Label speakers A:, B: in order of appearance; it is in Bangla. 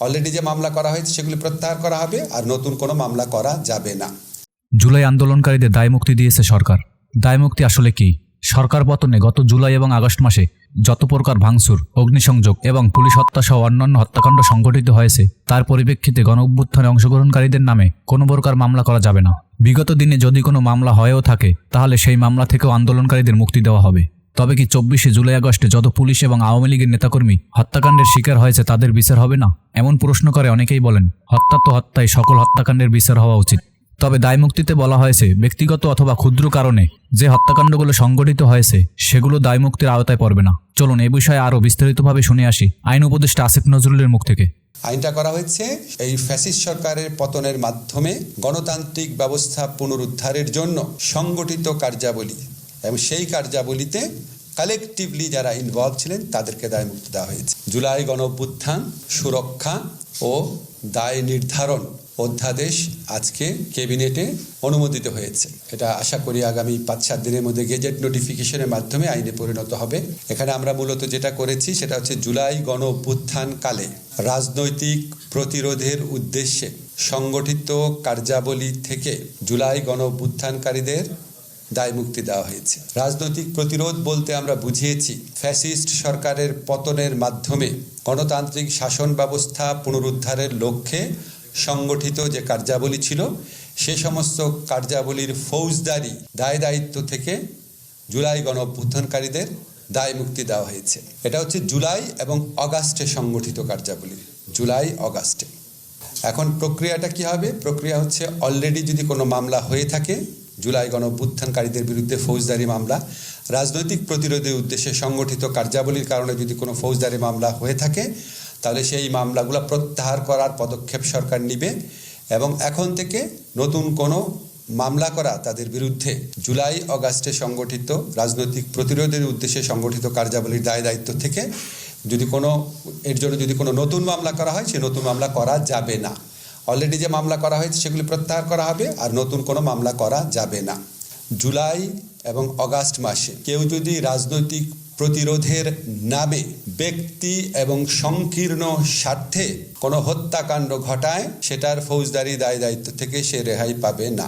A: অলরেডি যে মামলা করা হয়েছে, সেগুলি প্রত্যাহার করা হবে আর নতুন কোনো মামলা করা যাবে না।
B: জুলাই আন্দোলনকারীদের দায়মুক্তি দিয়েছে সরকার। দায়মুক্তি আসলে কি? সরকার পতনে গত জুলাই এবং আগস্ট মাসে যত প্রকার ভাঙচুর, অগ্নিসংযোগ এবং পুলিশ হত্যা সহ অন্যান্য হত্যাকাণ্ড সংঘটিত হয়েছে, তার পরিপ্রেক্ষিতে গণ অভ্যুত্থানে অংশগ্রহণকারীদের নামে কোনো প্রকার মামলা করা যাবে না। বিগত দিনে যদি কোনো মামলা হয়েও থাকে, তাহলে সেই মামলা থেকেও আন্দোলনকারীদের মুক্তি দেওয়া হবে। তবে কি চব্বিশে জুলাই, আগস্টে যত পুলিশ এবং আওয়ামী লীগের নেতাকর্মী হত্যাকাণ্ডের শিকার হয়েছে তাদের বিচার হবে না? এমন প্রশ্ন করে অনেকেই বলেন, হত্যা তো হত্যায় সকল হত্যাকাণ্ডের বিচার হওয়া উচিত। তবে দায়মুক্তিতে বলা হয়েছে, ব্যক্তিগত অথবা ক্ষুদ্র কারণে যে হত্যাকাণ্ডগুলো সংগঠিত হয়েছে, সেগুলো দায়মুক্তির আওতায় পড়বে না। চলুন এ বিষয়ে আরও বিস্তারিতভাবে শুনে আসি আইন উপদেষ্টা আসিফ নজরুলের মুখ থেকে।
A: আইনটা করা হয়েছে, এই ফ্যাসিস্ট সরকারের পতনের মাধ্যমে গণতান্ত্রিক ব্যবস্থা পুনরুদ্ধারের জন্য সংগঠিত কার্যাবলী। এবং সেই কার্যাবলীতে কালেকটিভলি যারা ইনভলভ ছিলেন, তাদেরকে দায় মুক্তি দেওয়া হয়েছে। জুলাই গণ অভ্যুত্থান, সুরক্ষা ও দায় নির্ধারণ অধ্যাদেশ আজকে ক্যাবিনেটে অনুমোদিত হয়েছে। এটা আশা করি আগামী পাঁচ সাত দিনের মধ্যে গেজেট নোটিফিকেশনের মাধ্যমে আইনে পরিণত হবে। এখানে আমরা মূলত যেটা করেছি, সেটা হচ্ছে জুলাই গণ কালে রাজনৈতিক প্রতিরোধের উদ্দেশ্যে সংগঠিত কার্যাবলী থেকে জুলাই গণ দায় মুক্তি দেওয়া হয়েছে। রাজনৈতিক প্রতিরোধ বলতে আমরা বুঝিয়েছি, ফ্যাসিস্ট সরকারের পতনের মাধ্যমে গণতান্ত্রিক শাসন ব্যবস্থা পুনরুদ্ধারের লক্ষ্যে সংগঠিত যে কার্যাবলী ছিল, সে সমস্ত কার্যাবলীর ফৌজদারি, দায় দায়িত্ব থেকে জুলাই গণ অভ্যুত্থানকারীদের দায় মুক্তি দেওয়া হয়েছে। এটা হচ্ছে জুলাই এবং অগাস্টে সংগঠিত কার্যাবলী, জুলাই অগাস্টে। এখন প্রক্রিয়াটা কি হবে? প্রক্রিয়া হচ্ছে অলরেডি যদি কোনো মামলা হয়ে থাকে জুলাই গণ অভ্যুত্থানকারীদের বিরুদ্ধে ফৌজদারি মামলা, রাজনৈতিক প্রতিরোধের উদ্দেশ্যে সংগঠিত কার্যাবলীর কারণে যদি কোনো ফৌজদারি মামলা হয়ে থাকে, তাহলে সেই মামলাগুলো প্রত্যাহার করার পদক্ষেপ সরকার নিবে এবং এখন থেকে নতুন কোনো মামলা করা তাদের বিরুদ্ধে জুলাই অগাস্টে সংগঠিত রাজনৈতিক প্রতিরোধের উদ্দেশ্যে সংগঠিত কার্যাবলীর দায় দায়িত্ব থেকে যদি কোনো, এর জন্য যদি কোনো নতুন মামলা করা হয়, সে নতুন মামলা করা যাবে না। অলরেডি যে মামলা করা হয়েছে, সেগুলি প্রত্যাহার করা হবে আর নতুন কোনো মামলা করা যাবে না। জুলাই এবং অগাস্ট মাসে কেউ যদি রাজনৈতিক প্রতিরোধের নামে ব্যক্তি এবং সংকীর্ণ স্বার্থে কোনো হত্যাকাণ্ড ঘটায়, সেটার ফৌজদারি দায় দায়িত্ব থেকে সে রেহাই পাবে না।